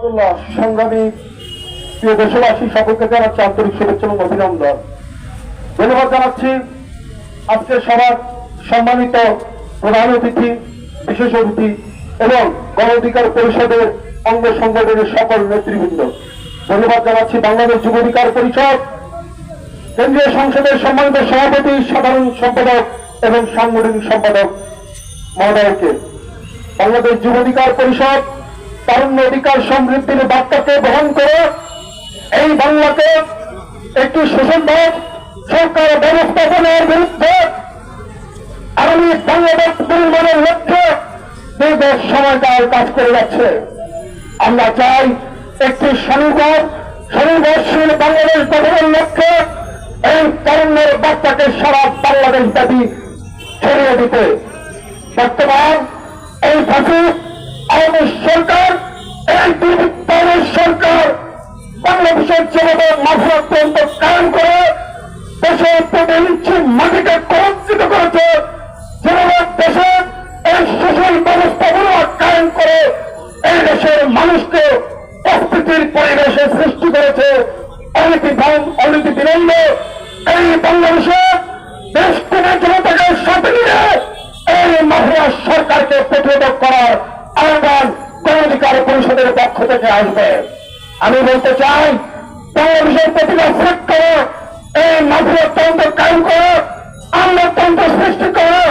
রহমতুল্লাহ সংগ্রামী প্রিয় দেশবাসী, সকলকে জানাচ্ছি আন্তরিক শুভেচ্ছা এবং অভিনন্দন। ধন্যবাদ জানাচ্ছি আজকে সবার সম্মানিত প্রধান অতিথি, বিশেষ অতিথি এবং গণ অধিকার পরিষদের অঙ্গ সংগঠনের সকল নেতৃবৃন্দ। ধন্যবাদ জানাচ্ছি বাংলাদেশ যুব অধিকার পরিষদ, কেন্দ্রীয় সংসদের সম্মানিত সভাপতি, সাধারণ সম্পাদক এবং সাংগঠনিক সম্পাদক মহোদয়কে। বাংলাদেশ যুব অধিকার পরিষদ তারুণ্য অধিকার সমৃদ্ধির বার্তাকে বহন করে এই বাংলাকে একটি সুসম্ভব সরকার ব্যবস্থাপনার বিরুদ্ধে আগামী বাংলাদেশ নির্মাণের লক্ষ্যে দীর্ঘ সময়কাল কাজ করে যাচ্ছে। আমরা চাই একটি স্বনির্ভর, স্বনির্ভরশীল বাংলাদেশ গঠনের লক্ষ্যে এই তারুণ্যের বার্তাকে সারা বাংলাদেশ ব্যাপী ছড়িয়ে দিতে। বর্তমান এই ফাঁসি আওয়ামী সরকার দুর্বৃত্তের সরকার বাংলাদেশের জনগণ মাথা অত্যন্ত কায়ন করে দেশের প্রতি ইঞ্চি মাটিকে কলঙ্কিত করেছে। জনগণ দেশে এই শোষণ ব্যবস্থাগুলো কায়ন করে এই দেশের মানুষকে প্রস্তুতির পরিবেশে সৃষ্টি করেছে। অনীতি অনীতি বিলম্ব, এই মাফিয়া সরকারকে প্রতিরোধ করার আহ্বান অধিকার পরিষদের পক্ষ থেকে আসবে। আমি বলতে চাই, বাংলাদেশের প্রতিটা সেক্টরে এই মাফিয়া তন্ত্র কায়েম করে আমরা তন্ত্র সৃষ্টি করে,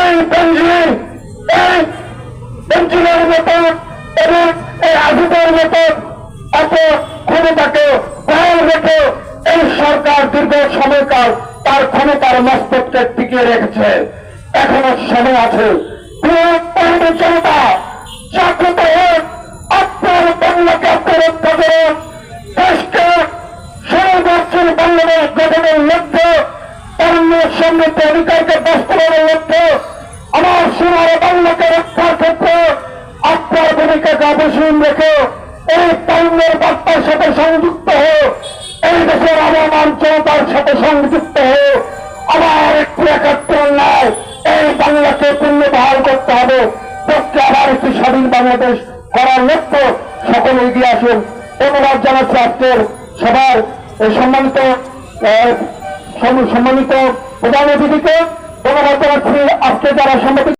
এই বেঞ্জিন, এই বেঞ্জিনের মতো এবং এই আজিদের মতো এত ক্ষমতাকে বহাল রেখে এই সরকার দীর্ঘ সময়কাল তার ক্ষমতার মস্তককে টিকিয়ে রেখেছে। এখনও সময় আছে। জনতা জাগ্রত হোক আপনার বাংলাকে আপনার করুন দেশকে সর্বদর্শন বাংলাদেশ গঠনের লক্ষ্যে অন্য সমৃদ্ধ অধিকারকে বাস্তবায়নের লক্ষ্যে আমার সোনার বাংলাকে রক্ষার ক্ষেত্রে আপনার ভূমিকাকে অবসীম রেখে এই তারুণ্যের বার্তার সাথে সংযুক্ত হোক এই দেশের আবহামান জনতার সাথে সংযুক্ত হোক আবার একটি একাত্তর নয় এই বাংলাকে পুনর্বহাল করতে হবে। স্বাধীন বাংলাদেশ করার লক্ষ্য সকলে এগিয়ে আসুন। অনুবাদ জানাচ্ছি আজকের সবার সম্মানিত সম্মানিত প্রধান অতিথিকে অনুবাদ জানাচ্ছি আজকে যারা সম্মতি